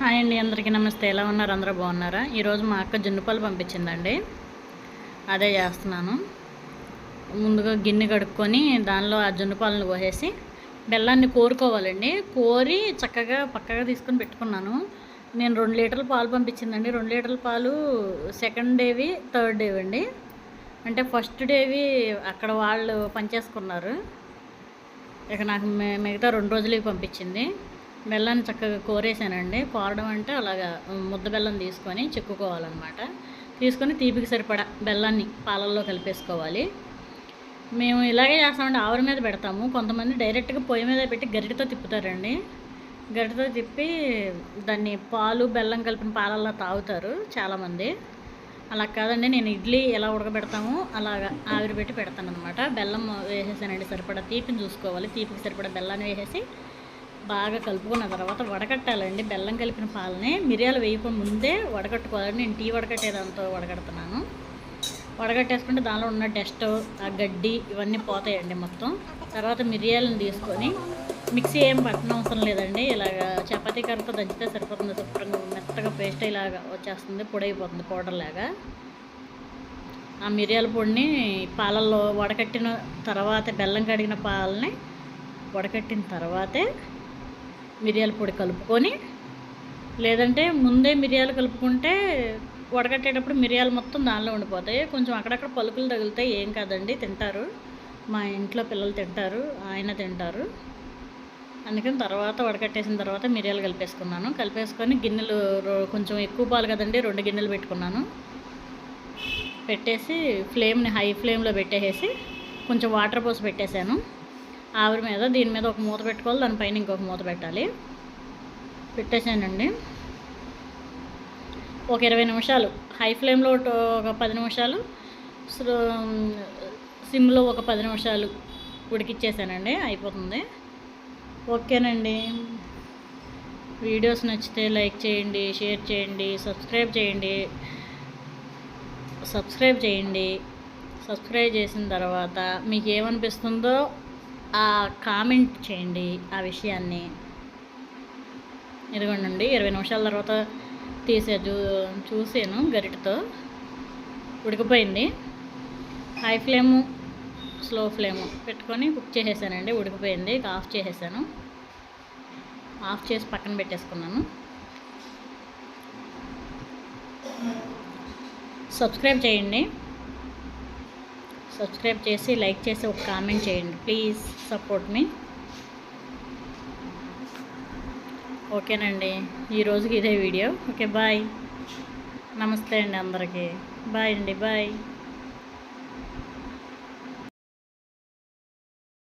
Hi అండి అందరికీ నమస్తే. ఎలా ఉన్నారు? అందరూ బాగున్నారా? ఈరోజు మా అక్క జున్నుపాలు పంపించిందండి. అదే చేస్తున్నాను. ముందుగా గిన్నె కడుక్కొని దానిలో ఆ జున్నుపాలను పోసేసి బెల్లాన్ని కోరుకోవాలండి. కోరి చక్కగా పక్కగా తీసుకొని పెట్టుకున్నాను. నేను రెండు లీటర్ల పాలు పంపించిందండి. రెండు లీటర్ల పాలు సెకండ్ డేవి థర్డ్ డేవి అండి అంటే ఫస్ట్ డేవి అక్కడ వాళ్ళు పనిచేసుకున్నారు. ఇక నాకు మిగతా రెండు రోజులకి పంపించింది. బెల్లాన్ని చక్కగా కోరేసానండి కోరడం అంటే అలాగా ముద్ద బెల్లం తీసుకొని చెక్కుకోవాలన్నమాట. తీసుకొని తీపికి సరిపడా బెల్లాన్ని పాలల్లో కలిపేసుకోవాలి. మేము ఇలాగే చేస్తామంటే ఆవిరి మీద పెడతాము. కొంతమంది డైరెక్ట్గా పొయ్యి మీద పెట్టి గరిటతో తిప్పుతారండి. గరిటతో తిప్పి దాన్ని పాలు బెల్లం కలిపిన పాలల్లో తాగుతారు చాలామంది. అలా కాదండి. నేను ఇడ్లీ ఎలా ఉడకబెడతామో అలాగా ఆవిరి పెట్టి పెడతాను అనమాట బెల్లం వేసేసానండి సరిపడా తీపిని చూసుకోవాలి. తీపికి సరిపడా బెల్లాన్ని వేసేసి బాగా కలుపుకున్న తర్వాత వడకట్టాలండి. బెల్లం కలిపిన పాలని మిరియాలు వేయకుండా ముందే వడకట్టుకోవాలండి నేను టీ వడకట్టేదాంతో వడకడుతున్నాను వడగట్టేసుకుంటే దానిలో ఉన్న డస్ట్ ఆ గడ్డి ఇవన్నీ పోతాయండి మొత్తం. తర్వాత మిరియాలను తీసుకొని మిక్సీ ఏం పట్టడం అవసరం లేదండి. ఇలాగ చపాతీ కర్రతో దంచితే సరిపోతుంది. శుభ్రంగా మెత్తగా పేస్ట్ ఇలాగా వచ్చేస్తుంది. పొడి అయిపోతుంది పౌడర్ లాగా ఆ మిరియాల పొడిని పాలల్లో వడకట్టిన తర్వాత బెల్లం కడిగిన పాలని వడకట్టిన తర్వాతే మిరియాల పొడి కలుపుకొని లేదంటే ముందే మిరియాలు కలుపుకుంటే వడగట్టేటప్పుడు మిరియాలు మొత్తం దానిలో ఉండిపోతాయి. కొంచెం అక్కడక్కడ పలుకులు తగులుతాయి ఏం కాదండి తింటారు. మా ఇంట్లో పిల్లలు తింటారు ఆయన తింటారు. అందుకని తర్వాత వడకట్టేసిన తర్వాత మిరియాలు కలిపేసుకున్నాను. కలిపేసుకొని గిన్నెలు రో- కొంచెం ఎక్కువ పాలు కదండి రెండు గిన్నెలు పెట్టుకున్నాను. పెట్టేసి ఫ్లేమ్ని హై ఫ్లేమ్లో పెట్టేసి కొంచెం వాటర్ పోసి పెట్టేశాను. ఆవిరి మీద దీని మీద ఒక మూత పెట్టుకోవాలి దానిపైన ఇంకొక మూత పెట్టాలి. పెట్టేశానండి. ఒక ఇరవై నిమిషాలు. హై ఫ్లేమ్లో ఒక- ఒక పది నిమిషాలు. సిమ్లో ఒక పది నిమిషాలు ఉడికిచ్చేసానండి. అయిపోతుంది. ఓకేనండి. వీడియోస్ నచ్చితే లైక్ చేయండి షేర్ చేయండి సబ్స్క్రైబ్ చేయండి. సబ్స్క్రైబ్ చేయండి. సబ్స్క్రైబ్ చేసిన తర్వాత మీకు ఏమనిపిస్తుందో కామెంట్ చేయండి ఆ విషయాన్ని. ఇదిగోండి ఇరవై నిమిషాల తర్వాత తీసే చూ చూసాను గరిటతో. ఉడికిపోయింది. హై ఫ్లేము స్లో ఫ్లేము పెట్టుకొని కుక్ చేసేసానండి ఉడికిపోయింది. ఆఫ్ చేసేసాను. ఆఫ్ చేసి పక్కన పెట్టేసుకున్నాను. సబ్స్క్రైబ్ చేయండి. సబ్స్క్రైబ్ చేసి లైక్ చేసి ఒక కామెంట్ చేయండి. ప్లీజ్ సపోర్ట్ మీ ఓకేనండి. ఈ రోజుకి ఇదే వీడియో ఓకే బాయ్ నమస్తే అండి అందరికీ. బాయ్ అండి బాయ్